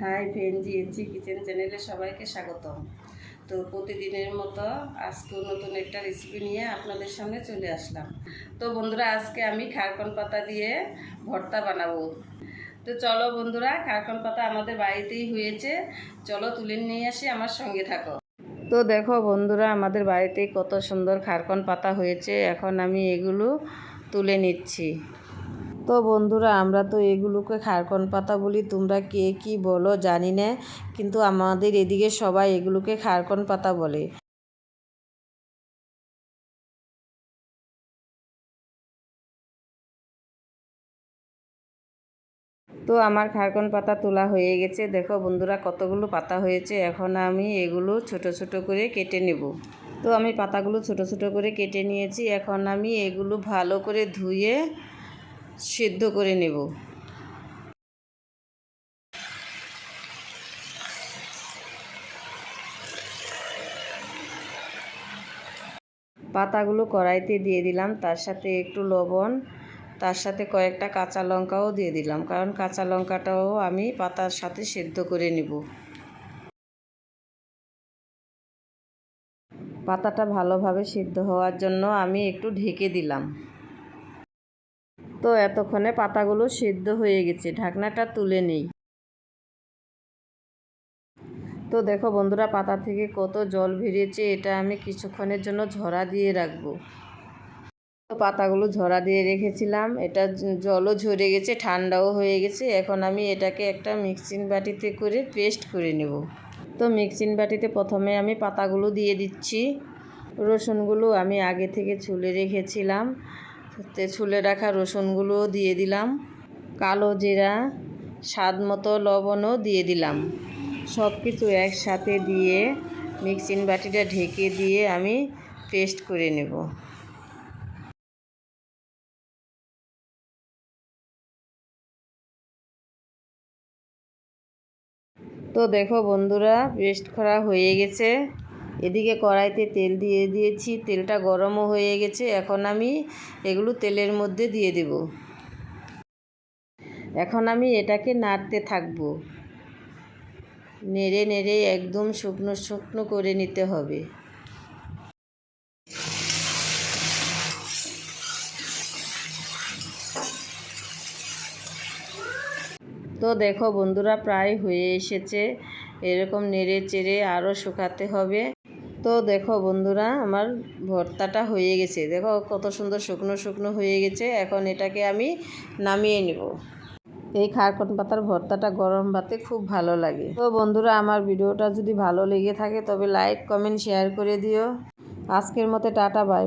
Hi friend GNG kitchen চ্যানেলে সবাইকে স্বাগতম। তো প্রতিদিনের মতো আজকেও নতুন একটা রেসিপি নিয়ে আপনাদের সামনে চলে আসলাম। তো বন্ধুরা, আজকে আমি খারকন পাতা দিয়ে ভর্তা বানাবো। তো চলো বন্ধুরা, খারকন পাতা আমাদের বাড়িতেই হয়েছে। চলো তুলে নিয়ে আসি, আমার সঙ্গে থাকো। তো দেখো বন্ধুরা, আমাদের বাড়িতেই কত সুন্দর খারকন পাতা হয়েছে। এখন আমি এগুলো তুলে নিচ্ছি। তো বন্ধুরা, আমরা তো এগুলোকে খারকন পাতা বলি। তোমরা কে কি বলো জানি না, কিন্তু আমাদের এদিকে সবাই এগুলোকে খারকন পাতা বলে। তো আমার খারকন পাতা তোলা হয়ে গেছে। দেখো বন্ধুরা, কতগুলো পাতা হয়েছে। এখন আমি এগুলো ছোট ছোট করে কেটে নেব। তো আমি পাতাগুলো ছোট ছোট করে কেটে নিয়েছি। এখন আমি এগুলো ভালো করে ধুয়ে সিদ্ধ করে নেব। পাতাগুলো কড়াইতে দিয়ে দিলাম, তার সাথে একটু লবণ, তার সাথে কয়েকটা কাঁচা লঙ্কাও দিয়ে দিলাম, কারণ কাঁচা লঙ্কাটাও আমি পাতার সাথে সেদ্ধ করে নেব। পাতাটা ভালোভাবে সিদ্ধ হওয়ার জন্য আমি একটু ঢেকে দিলাম। তো এতক্ষণে পাতাগুলো সিদ্ধ হয়ে গেছে, ঢাকনাটা তুলে নেই। তো দেখো বন্ধুরা, পাতা থেকে কত জল বেরিয়েছে, এটা আমি কিছুক্ষণের জন্য ঝরা দিয়ে রাখব। তো পাতাগুলো ঝরা দিয়ে রেখেছিলাম, এটা জলও ঝরে গেছে, ঠান্ডাও হয়ে গেছে। এখন আমি এটাকে একটা মিক্সিং বাটিতে করে পেস্ট করে নেব। তো মিক্সিং বাটিতে প্রথমে আমি পাতাগুলো দিয়ে দিচ্ছি। রসুনগুলো আমি আগে থেকে ছুলে রেখেছিলাম। ছুলে রাখা রসুনগুলোও দিয়ে দিলাম। কালো জিরা, স্বাদ মতো লবণও দিয়ে দিলাম। সব কিছু একসাথে দিয়ে মিক্সিং বাটিটা ঢেকে দিয়ে আমি পেস্ট করে নেব। তো দেখো বন্ধুরা, পেস্ট করা হয়ে গেছে। এদিকে কড়াইতে তেল দিয়ে দিয়েছি, তেলটা গরমও হয়ে গেছে, এখন আমি এগুলো তেলের মধ্যে দিয়ে দেব। এখন আমি এটাকে নাড়তে থাকব। নেড়ে নেড়ে একদম শুকনো শুকনো করে নিতে হবে। তো দেখো বন্ধুরা, প্রায় হয়ে এসেছে। এরকম নেড়ে চেড়ে আরও শুকাতে হবে। তো দেখো বন্ধুরা, আমার ভর্তাটা হয়ে গেছে। দেখো কত সুন্দর শুকনো শুকনো হয়ে গেছে। এখন এটাকে আমি নামিয়ে নিব। এই খারকন পাতার ভর্তাটা গরম ভাতে খুব ভালো লাগে। তো বন্ধুরা, আমার ভিডিওটা যদি ভালো লেগে থাকে, তবে লাইক, কমেন্ট, শেয়ার করে দিও। আজকের মতো টাটা, বাই